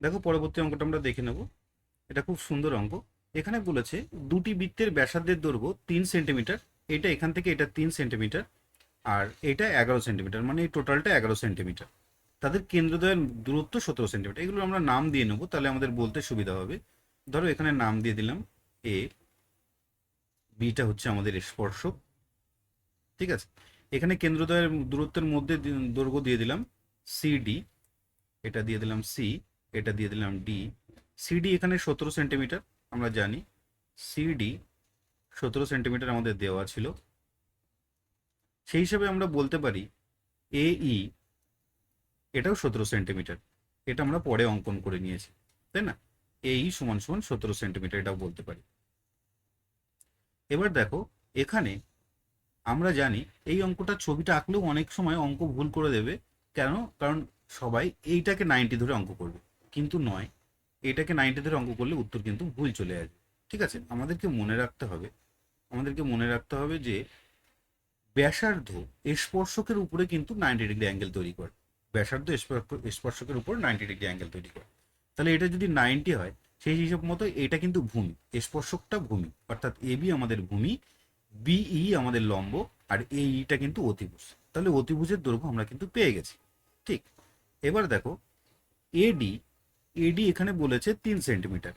দেখো পরবর্তী অঙ্কটা আমরা দেখে নেব। এটা খুব সুন্দর অঙ্ক। এখানে বলেছে দুটি বৃত্তের ব্যাসার্ধের দৈর্ঘ্য তিন সেন্টিমিটার, এটা এখান থেকে এটা তিন সেন্টিমিটার, আর এটা এগারো সেন্টিমিটার মানে এই টোটালটা এগারো সেন্টিমিটার। তাদের কেন্দ্রদ্বয়ের দূরত্ব সতেরো সেন্টিমিটার। এগুলো আমরা নাম দিয়ে নেব, তাহলে আমাদের বলতে সুবিধা হবে। ধরো এখানে নাম দিয়ে দিলাম এ, বিটা হচ্ছে আমাদের স্পর্শক। ঠিক আছে? এখানে কেন্দ্রদ্বয়ের দূরত্বের মধ্যে দৈর্ঘ্য দিয়ে দিলাম সিডি এটা দিয়ে দিলাম সি। এটা দিয়ে দিলাম ডি সিডি এখানে সতেরো সেন্টিমিটার, আমরা জানি। সিডি সতেরো সেন্টিমিটার আমাদের দেওয়া ছিল। সেই হিসাবে আমরা বলতে পারি এ ই এটাও সতেরো সেন্টিমিটার। এটা আমরা পরে অঙ্কন করে নিয়েছি, তাই না? এই সমান সমান সতেরো সেন্টিমিটার, এটাও বলতে পারি। এবার দেখো, এখানে আমরা জানি এই অঙ্কটা ছবিটা আঁকলেও অনেক সময় অঙ্ক ভুল করে দেবে। কেন? কারণ সবাই এইটাকে নাইনটি ধরে অঙ্ক করবে। কিন্তু নয়, এটাকে নাইনটি ধরে অঙ্ক করলে উত্তর কিন্তু ভুল চলে আসবে। ঠিক আছে? আমাদেরকে মনে রাখতে হবে, আমাদেরকে মনে রাখতে হবে যে ব্যাসার্ধ স্পর্শকের উপরে কিন্তু নাইনটি ডিগ্রি অ্যাঙ্গেল তৈরি করে। ব্যাসার্ধ স্পর্শ- স্পর্শকের উপর নাইনটি ডিগ্রি অ্যাঙ্গেল তৈরি করে। তাহলে এটা যদি নাইনটি হয়, সেই হিসাব মতো এটা কিন্তু ভূমি, স্পর্শকটা ভূমি, অর্থাৎ এবি আমাদের ভূমি বিই আমাদের লম্ব, আর এইটা কিন্তু অতিভুজ। তাহলে অতিভুজের দৈর্ঘ্য আমরা কিন্তু পেয়ে গেছি। ঠিক? এবার দেখো এডি এডি এখানে বলেছে তিন সেন্টিমিটার।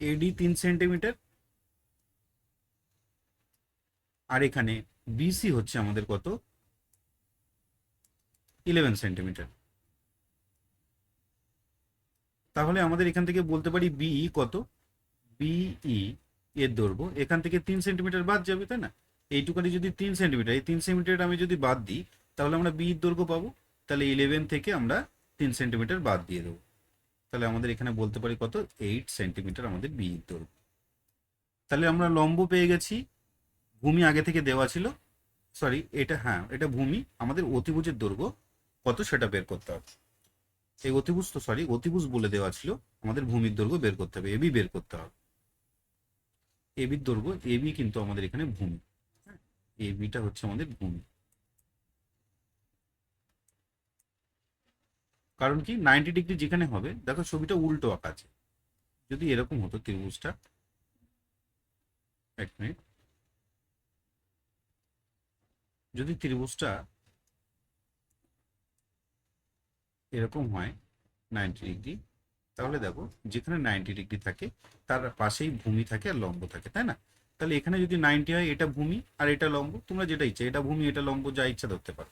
এডি তিন সেন্টিমিটার। আর এখানে বিসি হচ্ছে আমাদের কত? Eleven centimetre. তাহলে আমাদের এখান থেকে বলতে পারি বিই কত? বিই এর দৈর্ঘ্য। এখান থেকে তিন সেন্টিমিটার বাদ যাবে, তাই না? এইটুকানি যদি তিন সেন্টিমিটার, এই তিন সেন্টিমিটার আমি যদি বাদ দিই, তাহলে আমরা বির দৈর্ঘ্য পাবো। তাহলে ইলেভেন থেকে আমরা তিন সেন্টিমিটার বাদ দিয়ে দেবো। তাহলে আমাদের এখানে বলতে পারি কত? এইট সেন্টিমিটার আমাদের বির দৈর্ঘ্য। তাহলে আমরা লম্ব পেয়ে গেছি। ভূমি আগে থেকে দেওয়া ছিল। সরি এটা হ্যাঁ এটা ভূমি। আমাদের অতিভুজের দৈর্ঘ্য কত সেটা বের করতে হবে। এই অতিভুজ তো সরি অতিভুজ বলে দেওয়া ছিল। আমাদের ভূমির দৈর্ঘ্য বের করতে হবে এবি বের করতে হবে। এবির দৈর্ঘ্য এবি কিন্তু আমাদের এখানে ভূমি। এবিটা হচ্ছে আমাদের ভূমি। কারণ কি নাইনটি ডিগ্রি যেখানে হবে, দেখো ছবিটা উল্টো আঁকা আছে যদি এরকম হতো ত্রিভুজটা। এক মিনিট। যদি ত্রিভুজটা এরকম হয় নাইনটি ডিগ্রি, তাহলে দেখো যেখানে নাইনটি ডিগ্রি থাকে, তার পাশেই ভূমি থাকে আর লম্ব থাকে, তাই না? তাহলে এখানে যদি নাইনটি হয়, এটা ভূমি আর এটা লম্ব, তোমরা যেটা ইচ্ছা, এটা ভূমি, এটা লম্ব, যা ইচ্ছা ধরতে পারো।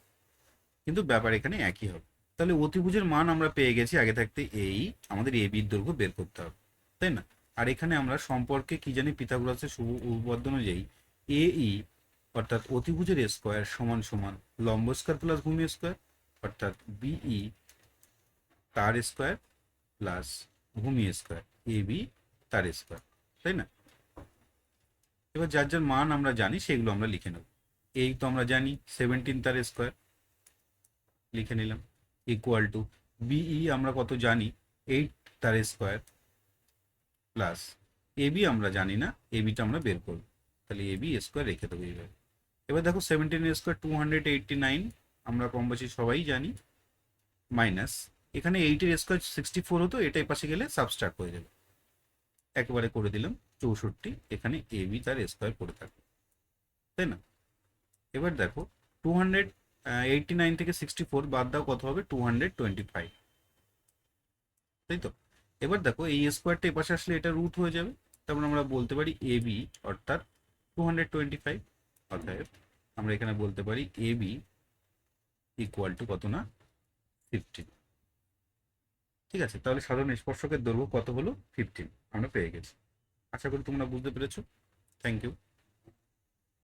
কিন্তু ব্যাপার এখানে একই হবে। তাহলে অতিভুজের মান আমরা পেয়ে গেছি আগে থাকতে এই, আমাদের এ বির দৈর্ঘ্য বের করতে হবে, তাই না? আর এখানে আমরা সম্পর্কে কি জানি পিথাগোরাসের শুভ উপপাদ্য অনুযায়ী এ ই অর্থাৎ অতিভুজের স্কোয়ার সমান সমান লম্ব স্কোয়ার প্লাস ভূমি স্কোয়ার, অর্থাৎ বিই তার স্কোয়ার প্লাস ভূমি স্কোয়ার এ বি তার স্কোয়ার, তাই না? এবার যার যার মান আমরা জানি সেগুলো আমরা লিখে নেব। এই তো আমরা জানি সেভেন্টিন তার স্কোয়ার, লিখে নিলাম। ইকুয়াল টু বিই আমরা কত জানি? এইট তার স্কোয়ার প্লাস এবি আমরা জানি না এবিটা আমরা বের করব। তাহলে এবি স্কোয়ার রেখে দেবো এইভাবে। এবার দেখো seventeen square two hundred eighty nine আমরা কম বেশি সবাই জানি মাইনাস এখানে এইটের স্কোয়ার সিক্সটি ফোর হতো এটাই পাশে গেলে সাবস্ট্রাক্ট হয়ে যাবে একেবারে করে দিলাম চৌষট্টি, এখানে এ বি তার স্কোয়ার করে থাকবে। তাই না? এবার দেখো টু হান্ড্রেড এইটটি নাইন থেকে সিক্সটি ফোর বাদ দাও, কত হবে? টু হান্ড্রেড টোয়েন্টি ফাইভ তাই তো? এবার দেখো, এই স্কোয়ারটা এ পাশে আসলে এটা রুট হয়ে যাবে। তারপর আমরা বলতে পারি এ বি অর্থাৎ টু হান্ড্রেড টোয়েন্টি ফাইভ অর্থাৎ আমরা এখানে বলতে পারি এ বি ইকুয়াল টু কত না? ফিফটিন ঠিক আছে, তাহলে সাধারণ স্পর্শকের দৈর্ঘ্য কত হলো? ফিফটিন আমরা পেয়ে গেছি। আশা করি তোমরা বুঝতে পেরেছ। Thank you